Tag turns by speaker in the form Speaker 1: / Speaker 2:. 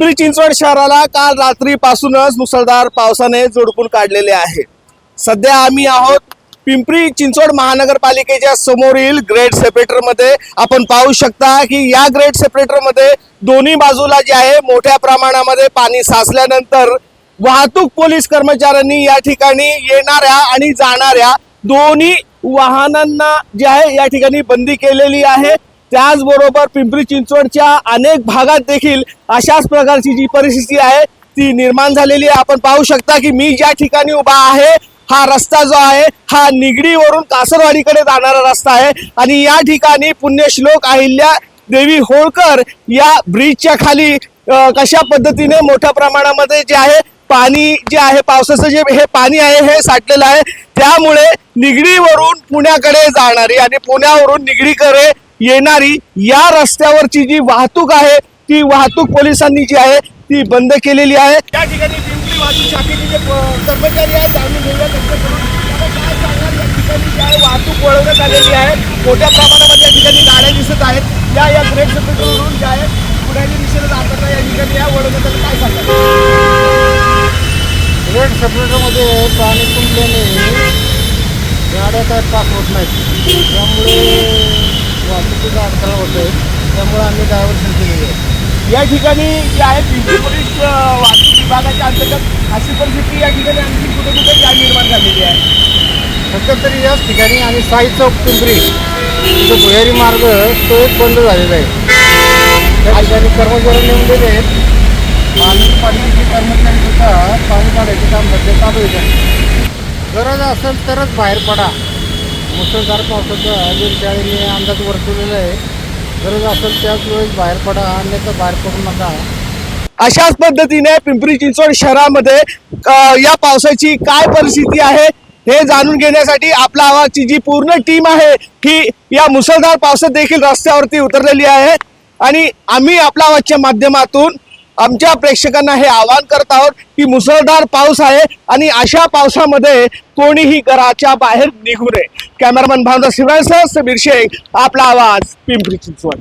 Speaker 1: पिंपरी चिंचवड शहराला काल रात्रीपासूनच मुसळधार पावसाने जोडपून काढलेले आहे. सध्या आम्ही आहोत पिंपरी चिंचवड महानगरपालिकेच्या समोरील ग्रेड सेपरेटरमध्ये. आपण पाहू शकता की या ग्रेड सेपरेटरमध्ये दोन्ही बाजूला जे आहे मोठ्या प्रमाणामध्ये पाणी साचल्यानंतर वाहतूक पोलीस कर्मचाऱ्यांनी या ठिकाणी येणाऱ्या आणि जाणाऱ्या दोन्ही वाहनांना जे आहे या ठिकाणी बंदी केलेली आहे. त्याचबरोबर पिंपरी चिंचवडच्या अनेक भागात देखील अशाच प्रकारची जी परिस्थिती आहे ती निर्माण झालेली आहे. आपण पाहू शकता की मी ज्या ठिकाणी उभा आहे हा रस्ता जो आहे हा निगडीवरून कासरवाडीकडे जाणारा रस्ता आहे. आणि या ठिकाणी पुण्यश्लोक अहिल्या देवी होळकर या ब्रिजच्या खाली कशा पद्धतीने मोठ्या प्रमाणामध्ये जे आहे पाणी जे आहे पावसाचं जे हे पाणी आहे हे साठलेलं आहे. त्यामुळे निगडीवरून पुण्याकडे जाणारी आणि पुण्यावरून निगडीकडे येणारी या रस्त्यावरची जी वाहतूक आहे ती वाहतूक पोलिसांनी जी आहे ती बंद केलेली आहे. त्या ठिकाणी पिंपरी वाहतूक शाखेचे जे कर्मचारी आहेत जाणून घेऊया त्यांच्याकडून आता काय सांगणार या ठिकाणी जी आहे वाहतूक वळवण्यात आलेली आहे. मोठ्या प्रमाणामध्ये या ठिकाणी गाड्या दिसत आहेत. या या ग्रेट सेक्टरवरून जे आहे पुण्याच्या दिशेने जाताना या ठिकाणी या वळवण्यात आलं काय सांगणार
Speaker 2: रेड सेपरेटरमध्ये पाणी तुंबल्याने गाड्या काय पास होत नाहीत. त्यामुळे वाहतुकीचा अडथळा होत त्यामुळे आम्ही डायव्हर्शन केलेली आहे.
Speaker 1: या ठिकाणी जे आहे पिंपरी पोलीस वाहतूक विभागाच्या अंतर्गत अशी परिस्थिती या ठिकाणी आणखी कुठे कुठे काय निर्माण झालेली आहे?
Speaker 2: तरी याच ठिकाणी आणि साई चौक पिंपरी जो भुयारी मार्ग तो एक बंद झालेला आहे. त्या ठिकाणी कर्मचारी नेमलेले आहेत. महानगरपालिकेचे कर्मचारी सुद्धा पाणी काढायचे काम सध्या चालू आहे. गरज असेल तरच बाहेर पडा. मुसळधार पावसाचं वेधशाळेने अंदाज वर्तवलेला आहे. गरज असेल त्याच वेळेस बाहेर पडा अन्यथा बाहेर पडू नका.
Speaker 1: अशाच पद्धतीने पिंपरी चिंचवड शहरामध्ये या पावसाची काय परिस्थिती आहे हे जाणून घेण्यासाठी आपला आवाजची जी पूर्ण टीम आहे ही या मुसळधार पावसात देखील रस्त्यावरती उतरलेली आहे. आणि आम्ही आपल्या आवाजच्या माध्यमातून आमच्या प्रेक्षकांना हे आवाहन करत आहोत की मुसळधार पाऊस आहे आणि अशा पावसामध्ये कोणीही घराच्या बाहेर निघू नये. कॅमेरामन भावना शिवरायसह समीर शेख आपला आवाज पिंपरी चिंचवड.